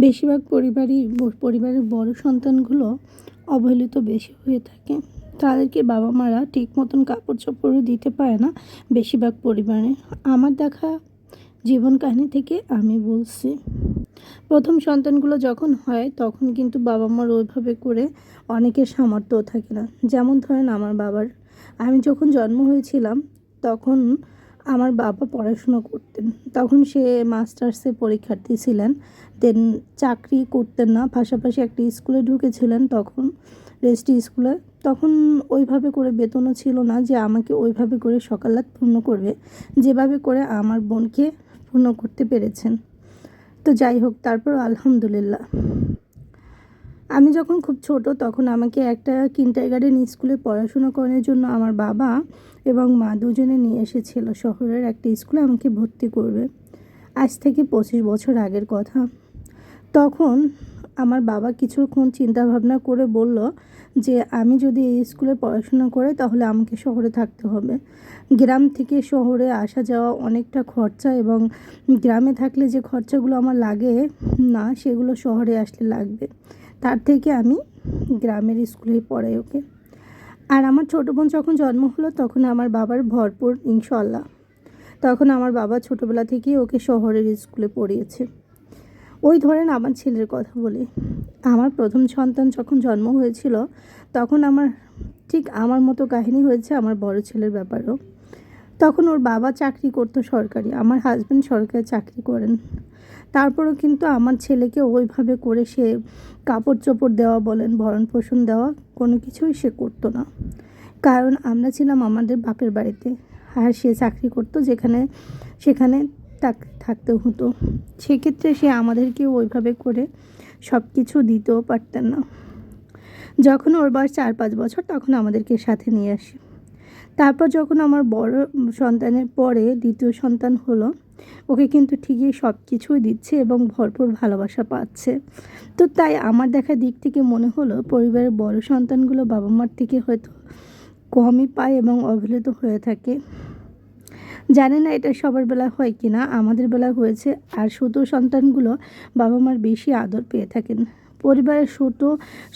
বেশিরভাগ পরিবারই, পরিবারের বড় সন্তানগুলো অবহেলিত বেশি হয়ে থাকে। তাদেরকে বাবা মারা ঠিক মতন কাপড় চোপড়ও দিতে পারে না বেশিরভাগ পরিবারে। আমার দেখা জীবন কাহিনী থেকে আমি বলছি, প্রথম সন্তানগুলো যখন হয় তখন কিন্তু বাবা মার ওইভাবে করে অনেকের সামর্থ্যও থাকে না। যেমন ধরেন আমার বাবার। আমি যখন জন্ম হয়েছিলাম তখন আমার বাবা পড়াশুনো করতেন। তখন সে মাস্টার্সে পরীক্ষার্থী ছিলেন। দেন চাকরি করতেন না, পাশাপাশি একটি স্কুলে ঢুকেছিলেন তখন রেস্টি স্কুলে। তখন ওইভাবে করে বেতনও ছিল না যে আমাকে ওইভাবে করে সকালাত পূর্ণ করবে, যেভাবে করে আমার বোনকে পূর্ণ করতে পেরেছেন। তো যাই হোক তারপর আলহামদুলিল্লাহ। আমি যখন খুব ছোট, তখন আমাকে একটা কিন্টার গার্ডেন স্কুলে পড়াশুনো করার জন্য আমার বাবা এবং মা দুজনে নিয়ে এসেছিল। শহরের একটা স্কুলে আমাকে ভর্তি করবে। আজ থেকে পঁচিশ বছর আগের কথা। তখন আমার বাবা কিছুক্ষণ চিন্তা ভাবনা করে বলল যে, আমি যদি এই স্কুলে পড়াশোনা করে, তাহলে আমাকে শহরে থাকতে হবে। গ্রাম থেকে শহরে আসা যাওয়া অনেকটা খরচা এবং গ্রামে থাকলে যে খরচাগুলো আমার লাগে না, সেগুলো শহরে আসলে লাগবে। তার থেকে আমি গ্রামের স্কুলেই পড়াই ওকে। আর আমার ছোটো বোন যখন জন্ম হলো তখন আমার বাবার ভরপুর ইনশাল্লাহ তখন আমার বাবা ছোটোবেলা থেকেই ওকে শহরের স্কুলে পড়িয়েছে। ওই ধরেন আমার ছেলের কথা বলি। আমার প্রথম সন্তান যখন জন্ম হয়েছিল তখন আমার ঠিক আমার মতো কাহিনী হয়েছে আমার বড় ছেলের ব্যাপারেও। তখন ওর বাবা চাকরি করতো সরকারি, আমার হাজব্যান্ড সরকারি চাকরি করেন। তারপরেও কিন্তু আমার ছেলেকে ওইভাবে করে সে কাপড় চোপড় দেওয়া বলেন ভরণ পোষণ দেওয়া কোনো কিছুই সে করতো না। কারণ আমরা ছিলাম আমাদের বাপের বাড়িতে আর সে চাকরি করতো যেখানে, সেখানে তাক থাকতে হতো। সেক্ষেত্রে সে আমাদেরকে ওইভাবে করে সব কিছু দিতেও পারতেন না। যখন ওর বয়স চার পাঁচ বছর তখন আমাদেরকে সাথে নিয়ে আসে। তারপর যখন আমার বড় সন্তানের পরে দ্বিতীয় সন্তান হলো, ওকে কিন্তু ঠিকই সব কিছুই দিচ্ছে এবং ভরপুর ভালোবাসা পাচ্ছে। তো তাই আমার দেখা দিক থেকে মনে হলো, পরিবারের বড় সন্তানগুলো বাবা মার থেকে হয়তো কমই পায় এবং অবহেলিত হয়ে থাকে। জানি না এটা সবার বেলা হয় কি না আমাদের বেলা হয়েছে আর ছোট সন্তানগুলো বাবা মার বেশি আদর পেয়ে থাকেন। পরিবারের ছোট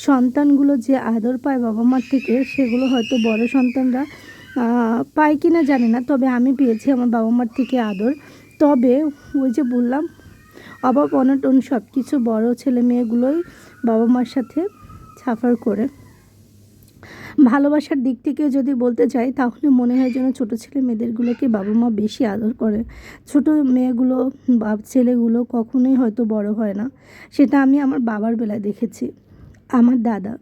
সন্তানগুলো যে আদর পায় বাবা মার থেকে, সেগুলো হয়তো বড় সন্তানরা পায় কি না জানি না, তবে আমি পেয়েছি আমার বাবা মার থেকে আদর। তবে ওই যে বললাম, অভাব, অনটন সব কিছু বড় ছেলে মেয়েগুলোই বাবা মার সাথে সাফার করে। ভালোবাসার দিক থেকে যদি বলতে চাই তাহলে মনে হয় যেন ছোটো ছেলে মেয়েদেরগুলোকে বাবা মা বেশি আদর করে। ছোট মেয়েগুলো বা ছেলেগুলো কখনোই হয়তো বড় হয় না। সেটা আমি আমার বাবার বেলায় দেখেছি। আমার দাদা।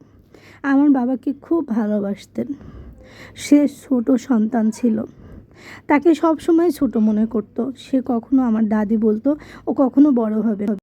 আমার বাবাকে খুব ভালোবাসতেন। সে ছোট সন্তান ছিল তাকে সব সময় ছোট মনে করতো সে কখনো আমার দাদি বলতো, ও কখনো বড় হবে।